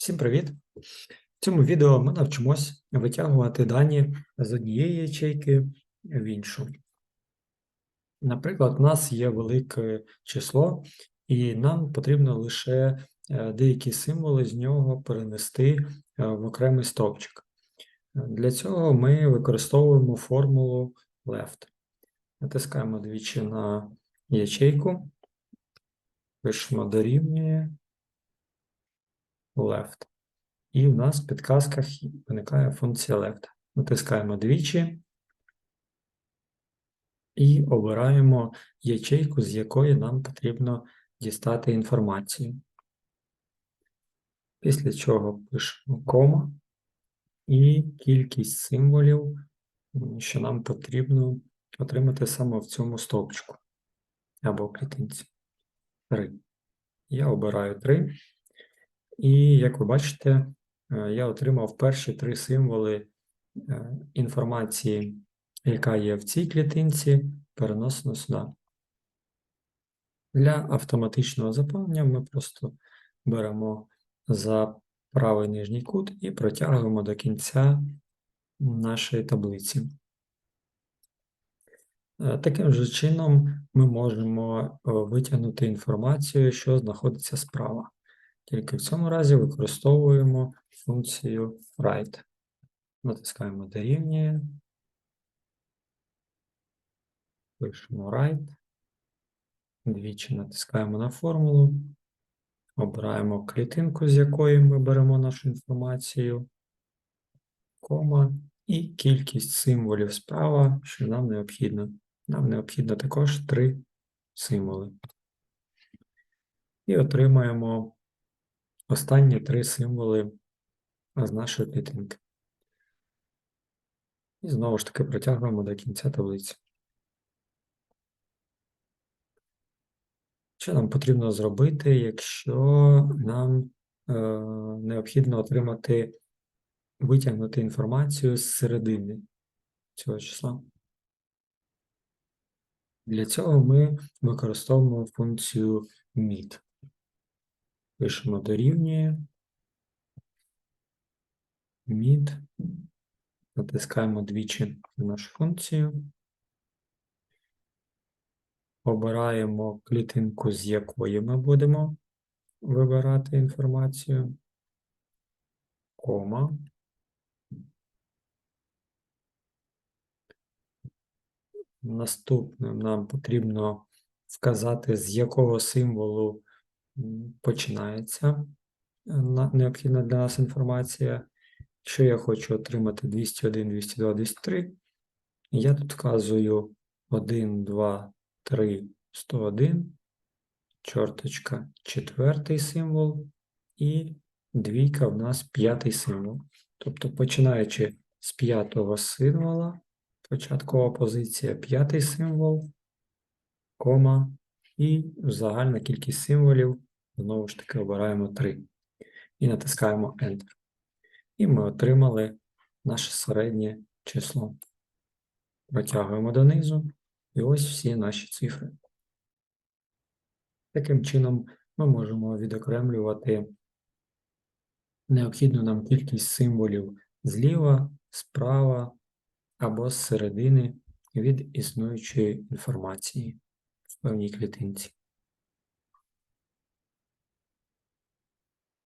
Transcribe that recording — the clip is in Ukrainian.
Всім привіт! В цьому відео ми навчимось витягувати дані з однієї ячейки в іншу. Наприклад, у нас є велике число, і нам потрібно лише е, деякі символи з нього перенести е, в окремий стовпчик. Для цього ми використовуємо формулу left. Натискаємо двічі на ячейку, пишемо дорівнює left. І в нас в підказках виникає функція left. Натискаємо двічі і обираємо ячейку, з якої нам потрібно дістати інформацію. Після чого пишемо кома і кількість символів, що нам потрібно отримати саме в цьому стовпчику або клітинці. 3. Я обираю 3. І, як ви бачите, е, я отримав перші три символи е, інформації, яка є в цій клітинці, перенесено сюди. Для автоматичного заповнення ми просто беремо за правий нижній кут і протягуємо до кінця нашої таблиці. Е, Таким же чином ми можемо витягнути інформацію, що знаходиться справа. Тільки в цьому разі використовуємо функцію write. Натискаємо дорівнює. Пишемо write. Двічі натискаємо на формулу. Обираємо клітинку, з якої ми беремо нашу інформацію, кома і кількість символів справа, що нам необхідно. Нам необхідно також три символи. І отримаємо останні три символи з нашої клітинки. І знову ж таки протягуємо до кінця таблиці. Що нам потрібно зробити, якщо нам е, необхідно отримати, витягнути інформацію з середини цього числа? Для цього ми використовуємо функцію mid. Пишемо дорівнює. Mid. Натискаємо двічі на нашу функцію. Обираємо клітинку, з якої ми будемо вибирати інформацію. Кома. Наступним нам потрібно вказати, з якого символу починається необхідна для нас інформація. Якщо я хочу отримати 201, 202, 203, я тут вказую 1, 2, 3, 101, чорточка, четвертий символ, і двійка в нас п'ятий символ. Тобто, починаючи з п'ятого символа, початкова позиція, п'ятий символ, кома, і загальна кількість символів, знову ж таки, обираємо 3 і натискаємо Enter. І ми отримали наше середнє число. Протягуємо донизу, і ось всі наші цифри. Таким чином, ми можемо відокремлювати необхідну нам кількість символів зліва, справа або з середини від існуючої інформації в певній клітинці.